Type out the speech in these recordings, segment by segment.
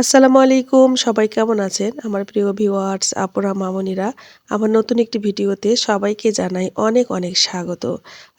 আসসালামু আলাইকুম, সবাই কেমন আছেন? আমার প্রিয় ভিউয়ার্স আপুরা, মামনিরা, আমার নতুন একটি ভিডিওতে সবাইকে জানাই অনেক অনেক স্বাগত।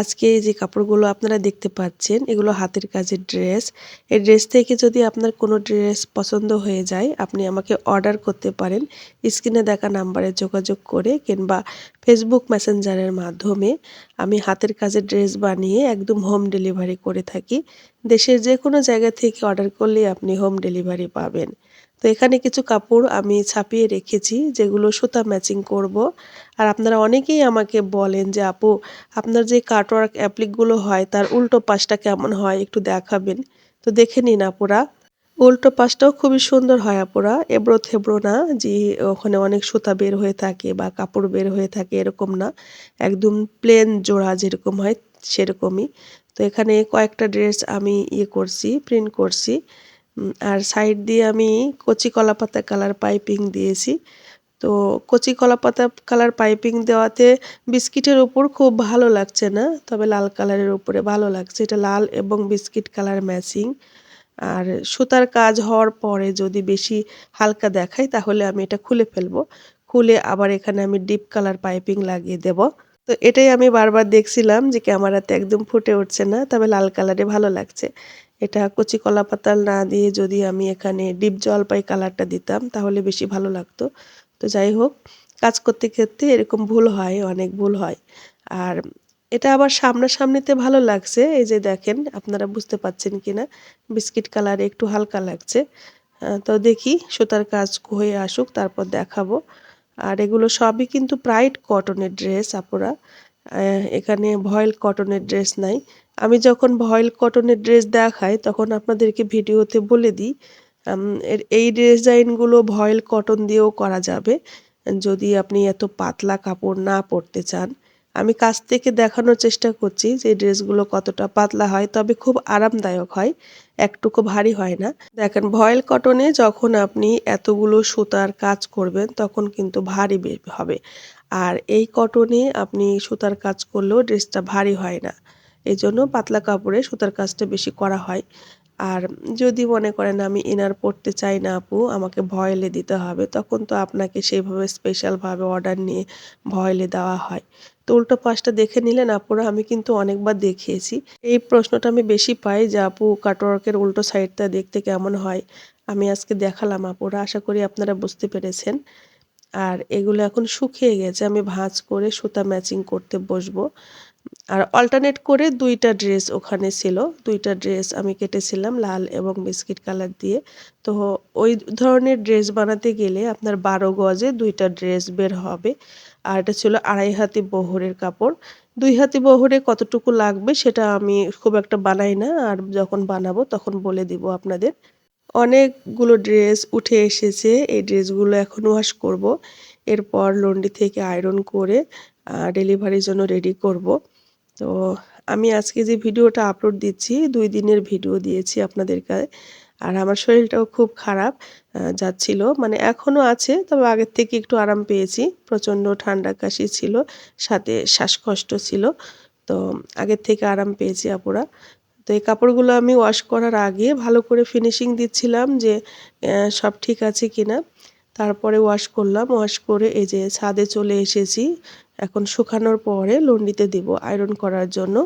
আজকে এই যে কাপড়গুলো আপনারা দেখতে পাচ্ছেন, এগুলো হাতের কাজের ড্রেস এই ড্রেস থেকে যদি আপনার কোনো ড্রেস পছন্দ হয়ে যায়, আপনি আমাকে অর্ডার করতে পারেন। স্ক্রিনে দেখা নাম্বারে যোগাযোগ করে কিংবা ফেসবুক মেসেঞ্জারের মাধ্যমে আমি হাতের কাজের ড্রেস বানিয়ে একদম হোম ডেলিভারি করে থাকি। দেশের যে কোনো জায়গা থেকে অর্ডার করলে আপনি হোম ডেলিভারি পাবেন। তো এখানে কিছু কাপড় আমি ছাপিয়ে রেখেছি, যেগুলো সুতা ম্যাচিং করব। আর আপনারা অনেকেই আমাকে বলেন যে, আপু, আপনার যে কাটওয়ার্ক অ্যাপ্লিকগুলো হয়, তার উল্টো পাশটা কেমন হয়? একটু দেখাবেন। তো দেখে নিন আপুরা উল্টো পাশটাও খুবই সুন্দর হয় আপুরা। এবড়ো থেবড়ো না, যে ওখানে অনেক সুতা বের হয়ে থাকে বা কাপড় বের হয়ে থাকে এরকম না। একদম প্লেন জোড়া যেরকম হয় সেরকমই। তো এখানে কয়েকটা ড্রেস আমি ইয়ে করছি প্রিন্ট করছি। আর সাইড দিয়ে আমি কচি কলা পাতা কালার পাইপিং দিয়েছি। তো কচি কলা পাতা কালার পাইপিং দেওয়াতে বিস্কিটের উপর খুব ভালো লাগছে না, তবে লাল কালারের উপরে ভালো লাগছে। এটা লাল এবং বিস্কিট কালার ম্যাচিং আর সুতার কাজ হওয়ার পরে যদি বেশি হালকা দেখায় তাহলে আমি এটা খুলে ফেলব। খুলে আবার এখানে আমি ডিপ কালার পাইপিং লাগিয়ে দেব। তো এটাই আমি বারবার দেখছিলাম যে ক্যামেরাতে একদম ফুটে উঠছে না, তবে লাল কালারে ভালো লাগছে। এটা কচি কলা পাতাল না দিয়ে যদি আমি এখানে ডিপ জলপাই কালারটা দিতাম, তাহলে বেশি ভালো লাগতো। তো যাই হোক, কাজ করতে ক্ষেত্রে এরকম ভুল হয়, অনেক ভুল হয়। আর এটা আবার সামনাসামনিতে ভালো লাগছে। এই যে দেখেন, আপনারা বুঝতে পাচ্ছেন কি না বিস্কিট কালার একটু হালকা লাগছে। তো দেখি সুতার কাজ হয়ে আসুক, তারপর দেখাবো। আর এগুলো সবই কিন্তু প্রাইড কটনের ড্রেস আপুরা। এখানে ভয়েল কটনের ড্রেস নাই। আমি যখন ভয়েল কটনের ড্রেস দেখাই, তখন আপনাদেরকে ভিডিওতে বলে দিই এই ডিজাইনগুলো ভয়েল কটন দিয়েও করা যাবে। যদি আপনি এত পাতলা কাপড় না পরতে চান আমি কাছ থেকে দেখানোর চেষ্টা করছি যে ড্রেসগুলো কতটা পাতলা হয়, তবে খুব আরামদায়ক হয়, একটুকু ভারী হয় না। দেখেন, ভয়েল কটনে যখন আপনি এতগুলো সুতার কাজ করবেন, তখন কিন্তু ভারী হবে। আর এই কটনে আপনি সুতার কাজ করলেও ড্রেসটা ভারী হয় না। এই জন্য পাতলা কাপড়ে সুতার কাজটা বেশি করা হয়। আর যদি মনে করেন আমি ইনার পড়তে চাই না আপু, আমাকে ভয়েলে দিতে হবে, তখন তো আপনাকে সেইভাবে স্পেশালভাবে অর্ডার নিয়ে ভয়েলে দেওয়া হয়। তো উল্টো পাশটা দেখে নিলেন আপুরা, আমি কিন্তু অনেকবার দেখিয়েছি। এই প্রশ্নটা আমি বেশি পাই যে, আপু কাটওয়ার্কের উল্টো সাইডটা দেখতে কেমন হয়? আমি আজকে দেখালাম আপুরা, আশা করি আপনারা বুঝতে পেরেছেন। আর এগুলো এখন শুকিয়ে গেছে, আমি ভাঁজ করে সুতা ম্যাচিং করতে বসবো। আর অল্টারনেট করে দুইটা ড্রেস ওখানে ছিল। দুইটা ড্রেস আমি কেটেছিলাম লাল এবং বিস্কিট কালার দিয়ে। তো ওই ধরনের ড্রেস বানাতে গেলে আপনার বারো গজে দুইটা ড্রেস বের হবে। আর এটা ছিল আড়াই হাতি বহরের কাপড়। দুই হাতি বহরে কতটুকু লাগবে সেটা আমি খুব একটা বানাই না। আর যখন বানাবো তখন বলে দিব আপনাদের। অনেকগুলো ড্রেস উঠে এসেছে। এই ড্রেসগুলো এখন ওয়াশ করব। এরপর লন্ডি থেকে আয়রন করে ডেলিভারির জন্য রেডি করব। তো আমি আজকে যে ভিডিওটা আপলোড দিচ্ছি, দুই দিনের ভিডিও দিয়েছি আপনাদেরকে। আর আমার শরীরটাও খুব খারাপ যাচ্ছিল। মানে এখনও আছে, তবে আগের থেকে একটু আরাম পেয়েছি। প্রচণ্ড ঠান্ডা কাশি ছিল, সাথে শ্বাসকষ্ট ছিল। তো আগের থেকে আরাম পেয়েছি আপুরা। তো এই কাপড়গুলো আমি ওয়াশ করার আগে ভালো করে ফিনিশিং দিচ্ছিলাম যে সব ঠিক আছে কিনা। তারপরে ওয়াশ করলাম ওয়াশ করে এই যে ছাদে চলে এসেছি। এখন শুকানোর পরে লন্ডিতে দিব আয়রন করার জন্য।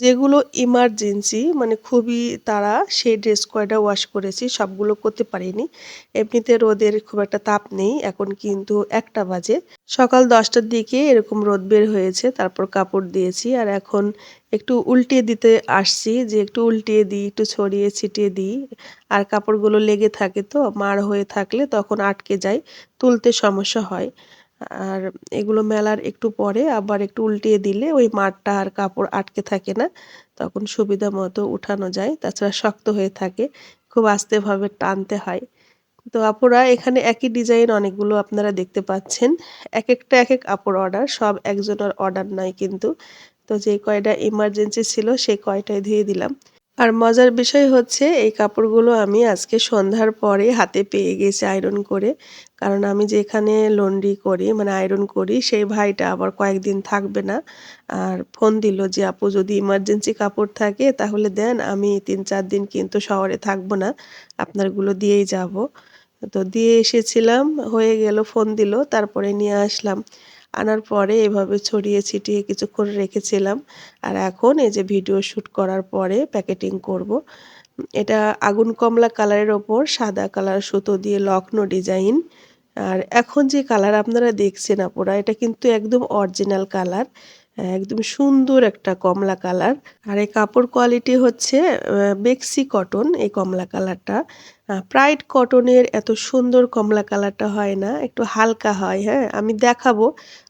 যেগুলো ইমার্জেন্সি মানে খুবই তারা সেই ড্রেস কয়টা ওয়াশ করেছি, সবগুলো করতে পারিনি। এমনিতে রোদের খুব একটা তাপ নেই, এখন কিন্তু একটা বাজে। সকাল দশটার দিকে এরকম রোদ বের হয়েছে, তারপর কাপড় দিয়েছি, আর এখন একটু উল্টিয়ে দিতে আসছি যে একটু উল্টিয়ে দিই, একটু ছড়িয়ে ছিটিয়ে দিই। আর কাপড়গুলো লেগে থাকে তো মার হয়ে থাকলে তখন আটকে যায়, তুলতে সমস্যা হয়। আর এগুলো মেলার একটু পরে আবার একটু উল্টিয়ে দিলে ওই মাঠটা আর কাপড় আটকে থাকে না, তখন সুবিধা মতো উঠানো যায়, তাছাড়া শক্ত হয়ে থাকে, খুব আস্তেভাবে টানতে হয়। তো আপুরা, এখানে একই ডিজাইন অনেকগুলো আপনারা দেখতে পাচ্ছেন। এক একটা এক এক আপুর অর্ডার সব একজনের অর্ডার নাই কিন্তু। তো যে কয়টা ইমার্জেন্সি ছিল সেই কয়টাই ধুয়ে দিলাম। আর মজার বিষয় হচ্ছে এই কাপড়গুলো আমি আজকে সন্ধ্যার পরে হাতে পেয়ে গেছি আয়রন করে। কারণ আমি যেখানে লন্ড্রি করি মানে আয়রন করি, সেই ভাইটা আবার কয়েকদিন থাকবে না। আর ফোন দিল যে, আপু, যদি ইমার্জেন্সি কাপড় থাকে তাহলে দেন, আমি তিন চার দিন কিন্তু শহরে থাকব না, আপনারগুলো দিয়েই যাব। তো দিয়ে এসেছিলাম, হয়ে গেল, ফোন দিল, তারপরে নিয়ে আসলাম। আনার পরে এভাবে ছড়িয়ে ছিটিয়ে কিছুক্ষণ রেখেছিলাম। আর এখন এই যে ভিডিও শ্যুট করার পরে প্যাকেটিং করব। এটা আগুন কমলা কালারের ওপর সাদা কালার সুতো দিয়ে লক্ষ্ণ ডিজাইন। আর এখন যে কালার আপনারা দেখছেন আপুরা, এটা কিন্তু একদম অরিজিনাল কালার। একদম সুন্দর একটা কমলা কালার। আর এই কাপড় কোয়ালিটি হচ্ছে বেক্সি কটন এই কমলা কালারটা। প্রাইড কটনের এত সুন্দর কমলা কালারটা হয় না, একটু হালকা হয় হ্যাঁ? আমি দেখাবো।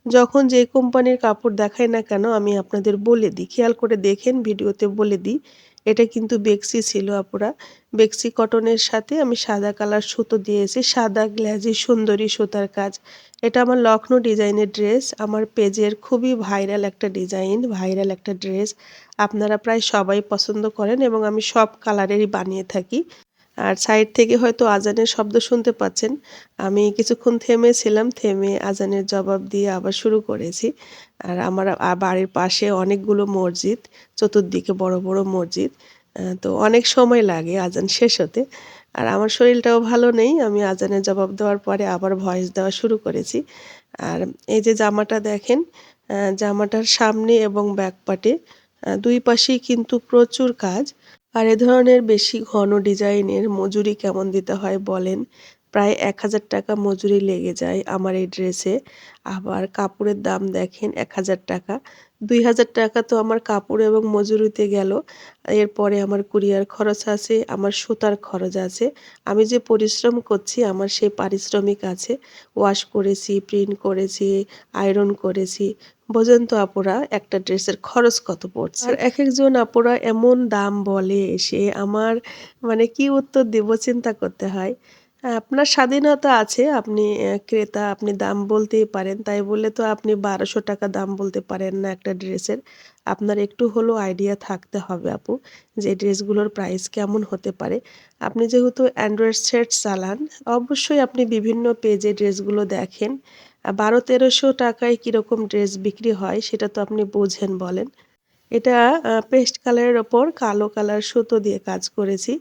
যখন যে কোম্পানির কাপড় দেখাই না কেন, আমি আপনাদের বলে দিই। খেয়াল করে দেখেন, ভিডিওতে বলে দিই। এটা কিন্তু বেক্সি ছিল আপুরা। বেক্সি কটনের সাথে আমি সাদা কালার সুতো দিয়েছি। সাদা গ্ল্যাজি সুন্দরী সুতার কাজ। এটা আমার লখনৌ ডিজাইনের ড্রেস। আমার পেজের খুবই ভাইরাল একটা ডিজাইন, ভাইরাল একটা ড্রেস। আপনারা প্রায় সবাই পছন্দ করেন এবং আমি সব কালারেরই বানিয়ে থাকি। আর সাইড থেকে হয়তো আজানের শব্দ শুনতে পাচ্ছেন। আমি কিছুক্ষণ থেমেছিলাম, থেমে আজানের জবাব দিয়ে আবার শুরু করেছি। আর আমার বাড়ির পাশে অনেকগুলো মসজিদ, চতুর্দিকে বড় বড় মসজিদ। তো অনেক সময় লাগে আজান শেষ হতে। আর আমার শরীরটাও ভালো নেই, আমি আজানের জবাব দেওয়ার পরে আবার ভয়েস দেওয়া শুরু করেছি। আর এই যে জামাটা দেখেন জামাটার সামনে এবং ব্যাক পাটে দুই পাশেই কিন্তু প্রচুর কাজ। আর এ ধরনের বেশি ঘন ডিজাইনের মজুরি কেমন দিতে হয় বলেন প্রায় এক হাজার টাকা মজুরি লেগে যায় আমার এই ড্রেসে। আবার কাপড়ের দাম দেখেন এক হাজার টাকা। দুই হাজার টাকা তো আমার কাপড় এবং মজুরিতে গেল। এরপরে আমার কুরিয়ার খরচ আছে, আমার সুতার খরচ আছে। আমি যে পরিশ্রম করছি আমার সেই পারিশ্রমিক আছে। ওয়াশ করেছি, প্রিন্ট করেছি, আয়রন করেছি। বোঝেন তো আপুরা, একটা ড্রেসের খরচ কত পড়ছে। আর এক একজন আপুরা এমন দাম বলে এসে আমার মানে কি উত্তর দেব চিন্তা করতে হয়। আপনার স্বাধীনতা আছে, আপনি ক্রেতা, আপনি দাম বলতেই পারেন। তাই বলে তো আপনি বারোশো টাকা দাম বলতে পারেন না একটা ড্রেসের। আপনার একটু হলেও আইডিয়া থাকতে হবে আপু, যে ড্রেসগুলোর প্রাইস কেমন হতে পারে। আপনি যেহেতু অ্যান্ড্রয়েড সেট চালান, অবশ্যই আপনি বিভিন্ন পেজে ড্রেসগুলো দেখেন। বারো তেরোশো টাকায় কীরকম ড্রেস বিক্রি হয়, সেটা তো আপনি বোঝেন, বলেন। এটা পেস্ট কালারের ওপর কালো কালার সুতো দিয়ে কাজ করেছি।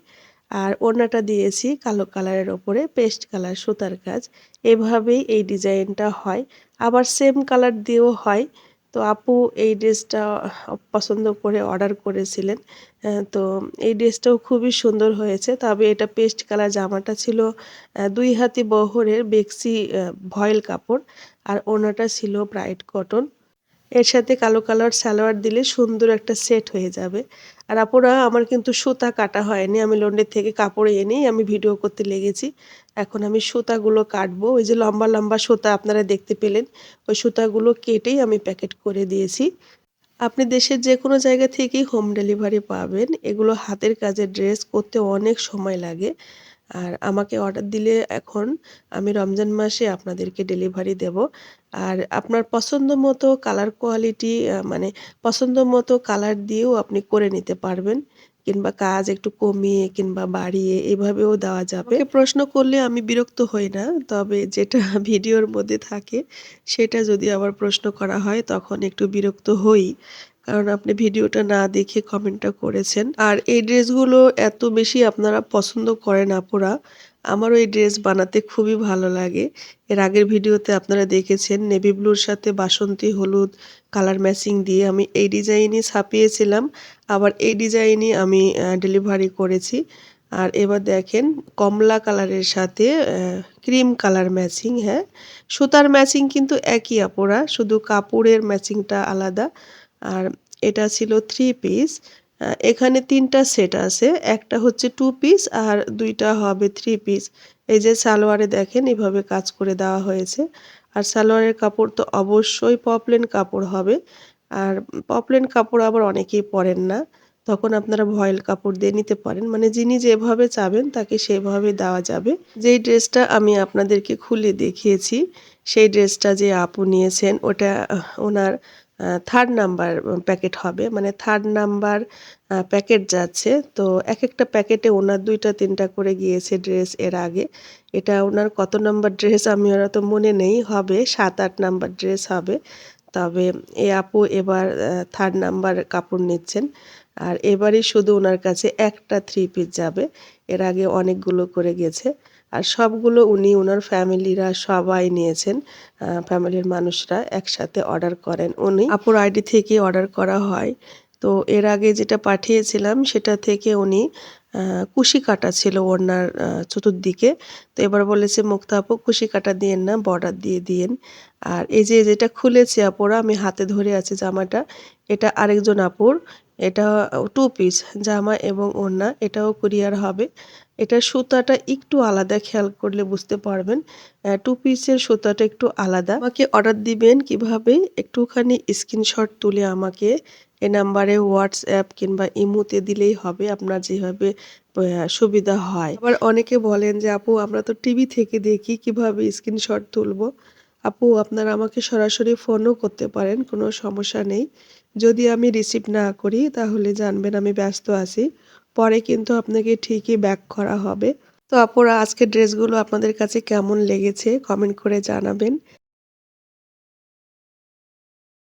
আর ওড়নাটা দিয়েছি কালো কালারের ওপরে, পেস্ট কালার, সুতার কাজ। এভাবেই এই ডিজাইনটা হয়। আবার সেম কালার দিয়েও হয়। তো আপু এই ড্রেসটা পছন্দ করে অর্ডার করেছিলেন। তো এই ড্রেসটাও খুবই সুন্দর হয়েছে। তবে এটা পেস্ট কালার জামাটা ছিল দুই হাতি বহরের বেক্সি ভয়েল কাপড়। আর ওনাটা ছিল ব্রাইট কটন। এর সাথে কালো কালার সালোয়ার দিলে সুন্দর একটা সেট হয়ে যাবে। আর আপুরা, আমার কিন্তু সুতা কাটা হয়নি, আমি লন্ডের থেকে কাপড় এনেই আমি ভিডিও করতে লেগেছি। এখন আমি সুতাগুলো কাটবো। ওই যে লম্বা লম্বা সুতা আপনারা দেখতে পেলেন, ওই সুতাগুলো কেটেই আমি প্যাকেট করে দিয়েছি। আপনি দেশের যে কোনো জায়গা থেকেই হোম ডেলিভারি পাবেন। এগুলো হাতের কাজের ড্রেস, করতে অনেক সময় লাগে। আর আমাকে অর্ডার দিলে এখন আমি রমজান মাসে আপনাদেরকে ডেলিভারি দেব। আর আপনার পছন্দ মতো কালার কোয়ালিটি মানে পছন্দ মতো কালার দিয়েও আপনি করে নিতে পারবেন। কিংবা কাজ একটু কমিয়ে কিংবা বাড়িয়ে এভাবেও দেওয়া যাবে। প্রশ্ন করলে আমি বিরক্ত হই না, তবে যেটা ভিডিওর মধ্যে থাকে, সেটা যদি আবার প্রশ্ন করা হয়, তখন একটু বিরক্ত হই। কারণ আপনি ভিডিওটা না দেখে কমেন্টটা করেছেন। আর এই ড্রেসগুলো এত বেশি আপনারা পছন্দ করেন আপুরা আমারও এই ড্রেস বানাতে খুবই ভালো লাগে। এর আগের ভিডিওতে আপনারা দেখেছেন নেভি ব্লুর সাথে বাসন্তী, হলুদ, কালার ম্যাচিং দিয়ে আমি এই ডিজাইনই ছাপিয়েছিলাম। আবার এই ডিজাইনই আমি ডেলিভারি করেছি। আর এবার দেখেন কমলা কালারের সাথে ক্রিম কালার ম্যাচিং হ্যাঁ। সুতার ম্যাচিং কিন্তু একই আপোরা, শুধু কাপড়ের ম্যাচিংটা আলাদা। আর এটা ছিল থ্রি পিস এখানে তিনটা সেট আছে। একটা হচ্ছে টু পিস আর দুইটা হবে থ্রি পিস এই যে সালোয়ারে দেখেন, এভাবে কাজ করে দেওয়া হয়েছে। আর সালোয়ারের কাপড় তো অবশ্যই পপলেন কাপড় হবে। আর পপলেন কাপড় আবার অনেকেই পরেন না। তখন আপনারা ভয়েল কাপড় দিয়ে নিতে পারেন। মানে যিনি যেভাবে চাবেন, তাকে সেভাবে দেওয়া যাবে। যেই ড্রেসটা আমি আপনাদেরকে খুলে দেখিয়েছি, সেই ড্রেসটা যে আপু নিয়েছেন, ওটা ওনার থার্ড নাম্বার প্যাকেট হবে। মানে থার্ড নাম্বার প্যাকেট যাচ্ছে। তো এক একটা প্যাকেটে ওনার দুইটা, তিনটা করে গিয়েছে ড্রেস এর আগে। এটা ওনার কত নাম্বার ড্রেস আমি, ওরা তো মনে নেই, হবে সাত, আট নাম্বার ড্রেস হবে। তবে এ আপু এবার থার্ড নাম্বার কাপড় নিচ্ছেন। আর এবারই শুধু ওনার কাছে একটা থ্রি পিস যাবে। এর আগে অনেকগুলো করে গেছে। আর সবগুলো উনি ওনার ফ্যামিলিরা সবাই নিয়েছেন ফ্যামিলির মানুষরা একসাথে অর্ডার করেন। উনি আপুর আইডি থেকে অর্ডার করা হয়। তো এর আগে যেটা পাঠিয়েছিলাম সেটা থেকে উনি কুশি কাটা ছিল ওনার চতুর্দিকে। তো এবার বলেছে, মুক্তা আপু, কুশি কাটা দিয়েন না, বর্ডার দিয়ে দিয়েন। আর এই যে, যেটা খুলেছে আপুরা, আমি হাতে ধরে আছে জামাটা, এটা আরেকজন আপুর, এটা টু পিস জামা এবং ওড়না, এটাও কুরিয়ার হবে। এটা সুতাটা একটু আলাদা, খেয়াল করলে বুঝতে পারবেন। টু পিসের সুতাটা একটু আলাদা। আমাকে অর্ডার দিবেন কীভাবে? একটুখানি স্ক্রিনশট তুলে আমাকে এই নাম্বারে হোয়াটসঅ্যাপ কিংবা ইমোতে দিলেই হবে, আপনার যেভাবে সুবিধা হয়। আবার অনেকে বলেন যে, আপু, আমরা তো টিভি থেকে দেখি, কীভাবে স্ক্রিনশট তুলবো? আপু, আপনারা আমাকে সরাসরি ফোনও করতে পারেন, কোনো সমস্যা নেই। যদি আমি রিসিভ না করি, তাহলে জানবেন আমি ব্যস্ত আছি। পরে কিন্তু আপনাকে ঠিকই ব্যাক করা হবে। তো আপুরা, আজকের ড্রেসগুলো আপনাদের কাছে কেমন লেগেছে? কমেন্ট করে জানাবেন।